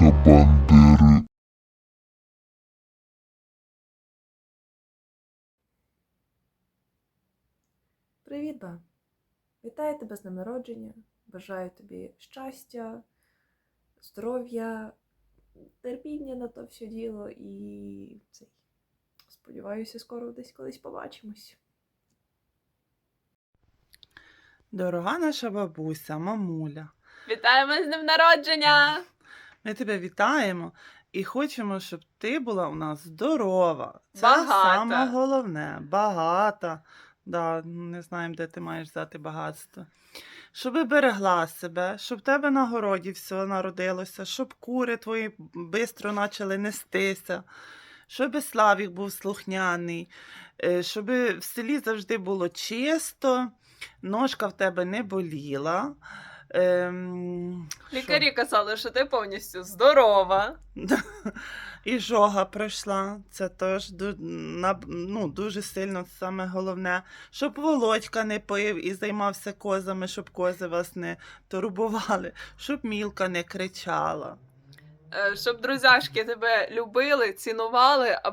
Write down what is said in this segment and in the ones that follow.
Дядька Бандери. Привіт, ба! Вітаю тебе з днем народження. Бажаю тобі щастя, здоров'я, терпіння на то все діло і цей. Сподіваюся, скоро десь колись побачимось. Дорога наша бабуся, мамуля, Вітаємо з днем народження! Ми тебе вітаємо і хочемо, щоб ти була у нас здорова. Це Багата. саме головне, багата. Да, не знаємо, де ти маєш взяти багатство. Щоб берегла себе, щоб в тебе на городі все народилося, щоб кури твої швидко почали нестися, щоб Славік був слухняний, е, щоб в селі завжди було чисто, ножка в тебе не боліла. Ем? Лікарі казали, що ти повністю здорова. І жога пройшла. Це теж ну, дуже сильно саме головне. Щоб Володька не пив і займався козами, щоб кози вас не турбували, щоб мілка не кричала. Е, Щоб друзяшки тебе любили, цінували, а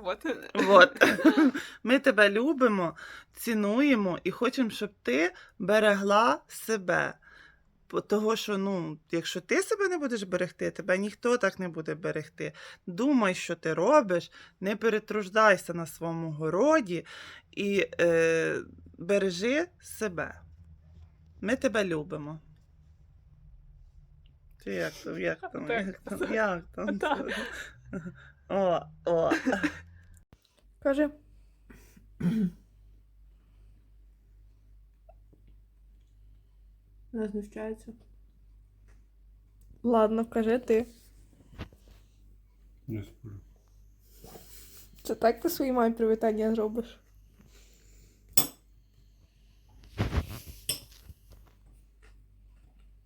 бажали. Вот. Ми тебе любимо, цінуємо і хочемо, щоб ти берегла себе. Того, що ну, якщо ти себе не будеш берегти, тебе ніхто так не буде берегти. Думай, що ти робиш, не перетруждайся на своєму городі і е, бережи себе. Ми тебе любимо. Чи як там, як там, як там, як там? О, о. Кажи. Не знущається. Ладно, кажи ти. Не спорю. Це так ти своїй мамі привітання зробиш?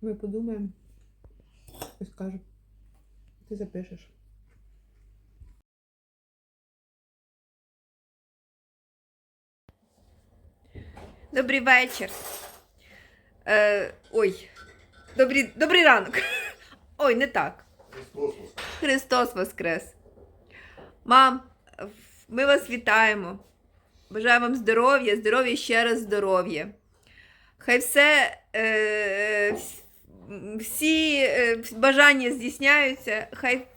Ми подумаємо і скажемо. Ти запишеш. Добрий вечір. Е, ой. Добрий, добрий ранок. Ой, не так. Христос Воскрес. Мам, ми вас вітаємо. Бажаю вам здоров'я, здоров'я ще раз здоров'я. Хай все, е, всі е, бажання здійсняються, хай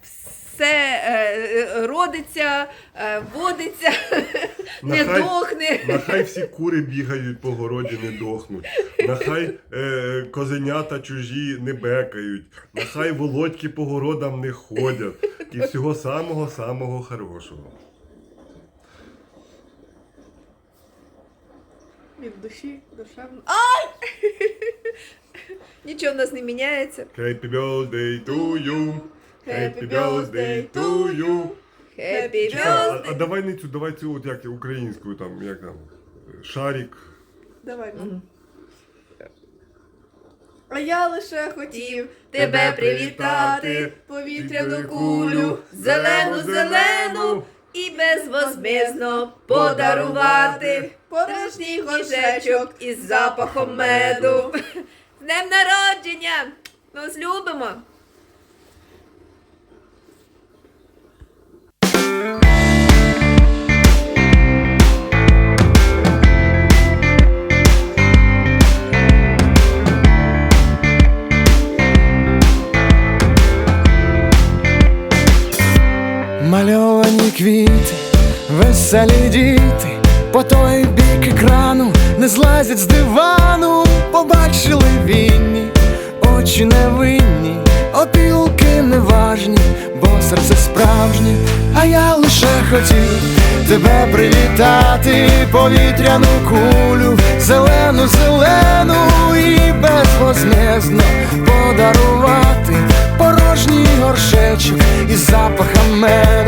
все е, е, родиться, е, водиться, не дохне. Нехай всі кури бігають по городі, не дохнуть. Нехай е, козенята чужі не бекають. Нехай володьки по городам не ходять. І всього самого-самого хорошого. Від душі, душевно. Нічого в нас не міняється. Happy birthday to you. Happy birthday to you. Happy а, а birthday! давай не цю, давай цю от як українською там, як там. Шарик. Давай. Мгм. А я лише хотів Тебе привітати, повітряну кулю, зелену, зелену і безвозмізно подарувати порожній горшечок із запахом меду. З днем народження! Ми вас любимо! Квіти, веселі діти, по той бік екрану не злазять з дивану, побачили вінні, очі невинні, опілки неважні, бо серце справжнє, а я лише хотів тебе привітати, повітряну кулю, зелену, зелену і безвозмездно подарувати порожній горшечок із запахом меду,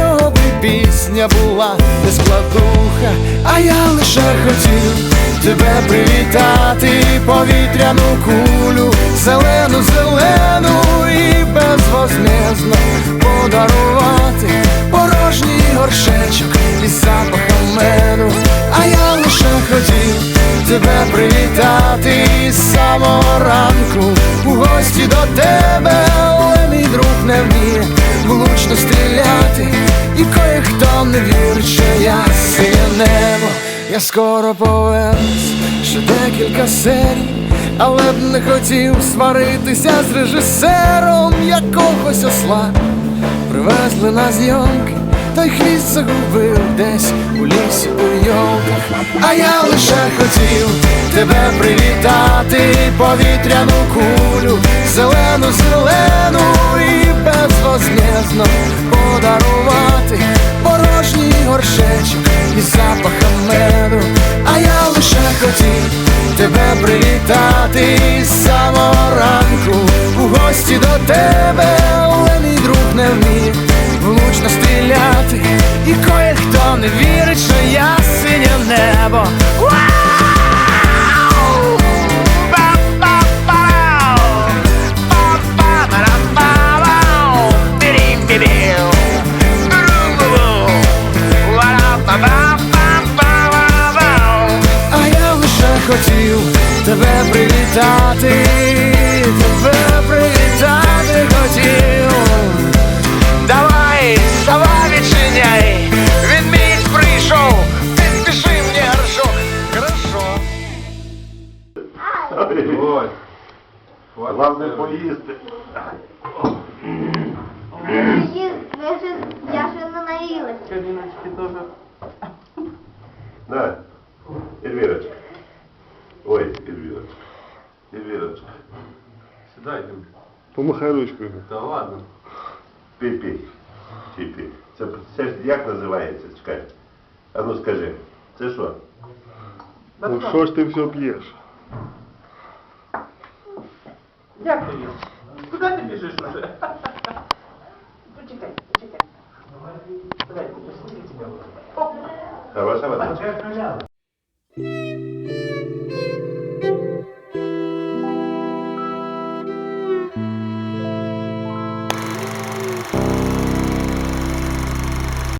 пісня була не складуха, а я лише хотів тебе привітати, повітряну кулю, зелену, зелену і безвозмезно подарувати скоро повернусь, ще декілька серій, але б не хотів сваритися з режисером якогось осла. Привезли на зйомки, той хвіст загубив десь у лісі у йолках. А я лише хотів тебе привітати, повітряну кулю, зелену, зелену і безвозмезно подарувати до тебе, але мій друг не вміє влучно стріляти, і кое-хто не вірить, що я синє небо. А я лише хотів тебе привітати, Головне поїсти. Я ще, я ще не наїлася. На, Эльвирочка. Ой, Эльвирочка. Эльвирочка. Сідай, Дім. Помахай ручкою. Та ладно. Пий, пий. Пий, пий. Це, це ж як називається? Чекай. А ну скажи, це що? Ну що ж ти все п'єш? Як тобі? Куди ти біжиш уже? Почекай, почекай. Давай, посмотри тебе. Хороша вода?